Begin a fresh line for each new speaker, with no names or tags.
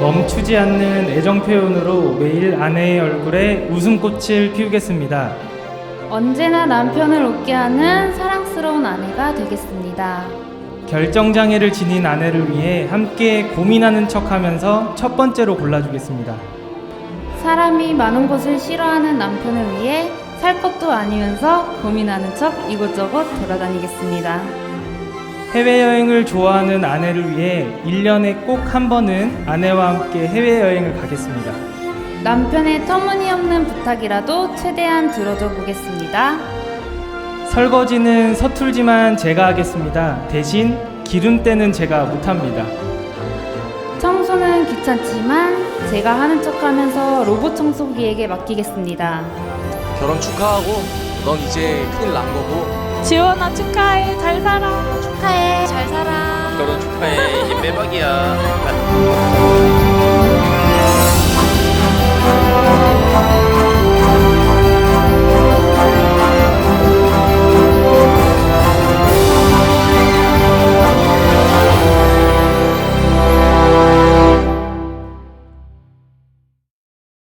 멈추지 않는 애정 표현으로 매일 아내의 얼굴에 웃음꽃을 피우겠습니다.
언제나 남편을 웃게 하는 사랑스러운 아내가 되겠습니다.
결정장애를 지닌 아내를 위해 함께 고민하는 척 하면서 첫 번째로 골라주겠습니다.
사람이 많은 곳을 싫어하는 남편을 위해 살 것도 아니면서 고민하는 척 이곳저곳 돌아다니겠습니다.
해외여행을 좋아하는 아내를 위해 1년에 꼭 한 번은 아내와 함께 해외여행을 가겠습니다.
남편의 터무니없는 부탁이라도 최대한 들어줘 보겠습니다.
설거지는 서툴지만 제가 하겠습니다. 대신 기름 때는 제가 못합니다.
청소는 귀찮지만 제가 하는 척 하면서 로봇 청소기에게 맡기겠습니다.
결혼 축하하고 넌 이제 큰일 난 거고
지원아 축하해. 잘 살아.
대박이야.